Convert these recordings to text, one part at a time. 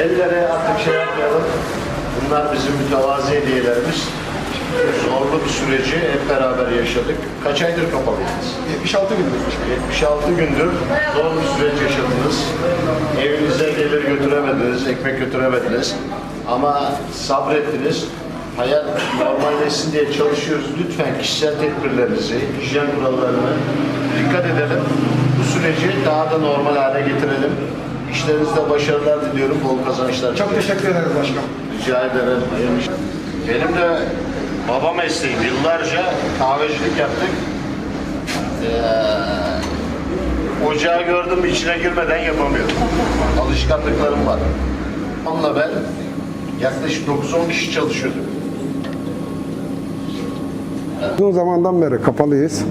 Ellere artık şey yapmayalım. Bunlar bizim mütevazi hediyelerimiz. Zorlu bir süreci hep beraber yaşadık. Kaç aydır kapalıyız? 76 gündür. 76 gündür zorlu bir süreç yaşadınız. Evinize gelir götüremediniz, ekmek götüremediniz. Ama sabrettiniz. Hayat normalleşsin diye çalışıyoruz. Lütfen kişisel tedbirlerinizi, hijyen kurallarını dikkat edelim. Bu süreci daha da normal hale getirelim. İşlerinizde başarılar diliyorum, bol kazançlar. Çok teşekkür ederiz başkanım. Rica ederim. Benim de baba mesleğim. Yıllarca kahvecilik yaptık. Ee, ocağı gördüm içine girmeden yapamıyorum. Alışkanlıklarım var. Onunla ben yaklaşık 9-10 kişi çalışıyorduk. Uzun zamandan beri kapalıyız.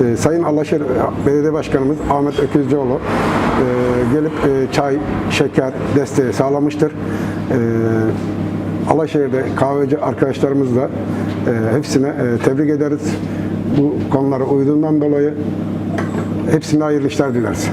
Ee, Sayın Alaşehir Belediye Başkanımız Ahmet Öküzcioğlu e, gelip e, çay, şeker desteği sağlamıştır. E, Alaşehir'de kahveci arkadaşlarımız da e, hepsine e, tebrik ederiz. Bu konulara uyduğundan dolayı hepsine hayırlı işler dileriz.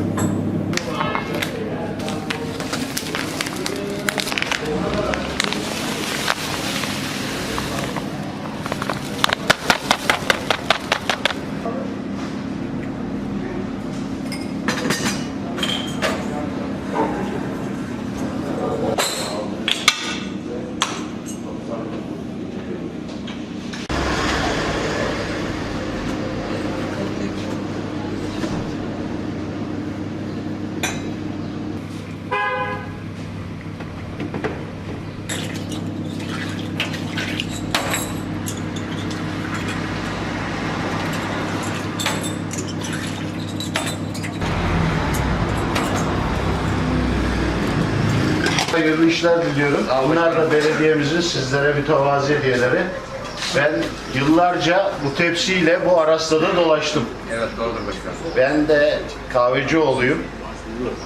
Hayırlı işler diliyorum. Bunlar da belediyemizin sizlere mütevazi hediyeleri. Ben yıllarca bu tepsiyle bu Aras'ta dolaştım. Evet doğrudur başkanım. Ben de kahveci oğluyum.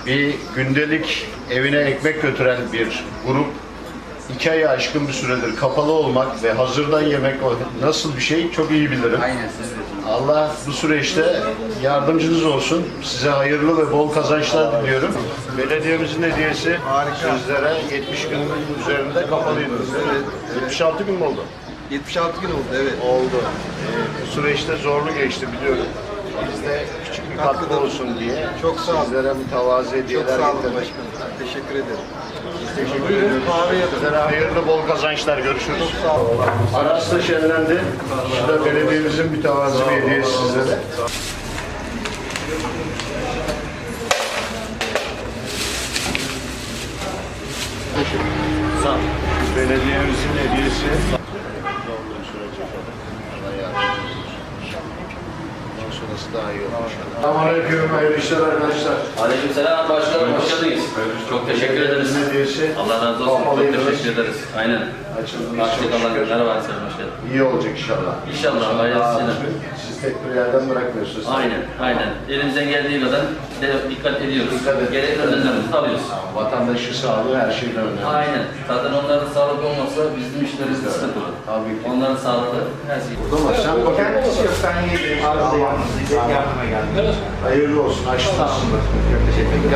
Bir gündelik evine ekmek götüren bir grup. İki ayı aşkın bir süredir kapalı olmak ve hazırdan yemek nasıl bir şey çok iyi bilirim. Aynen siz de. Allah bu süreçte yardımcınız olsun. Size hayırlı ve bol kazançlar diliyorum. Belediyemizin hediyesi sizlere 70 gün üzerinde mi? 76 gün mü oldu? 76 gün oldu evet. Oldu. Ee, bu süreçte zorlu geçti biliyorum. Biz de küçük bir katkı olsun diye Çok sağ olun. sizlere mütevazi Çok hediyeler sağ olun başkanım. Teşekkür ederim. Teşekkür ederim. Sizlere hayırlı bol kazançlar. Görüşürüz. Aras da şenlendi. Şu da belediyemizin mütevazi bir hediyesi sizlere. Sağ Belediyemizin hediyesi. Zorlu bir süreç yaşadık. Allah yardımcınız olsun. Bundan sonrası daha iyi olur inşallah. Selamünaleyküm. Hayırlı işler arkadaşlar. Aleykümselam başkanım hoş geldiniz. Çok teşekkür ederiz. Belediyemizin hediyesi. Allah razı olsun. Çok teşekkür ederiz. Aynen. Açıldınız. Açtık Allah'a şükür. merhaba selam hoş geldin. İyi olacak inşallah. İnşallah, hayırlısıyla. Siz tedbirlerden bırakmıyorsunuz. Aynen, aynen. Elimizden geldiği kadar de dikkat ediyoruz. Dikkat edin. Gerekli önlemlerimizi de alıyoruz. Vatandaşın sağlığı her şeyden önemli. Aynen. Zaten onların sağlıklı olmasa bizim işlerimiz sıkıntılı. Tabii ki. Onların sağlığı her şey. Ama sen bakın. Kendisi yok ben yedim. Arada yalnız yardıma geldim. Hayırlı olsun. Aşkın olsun. Çok teşekkür ederim.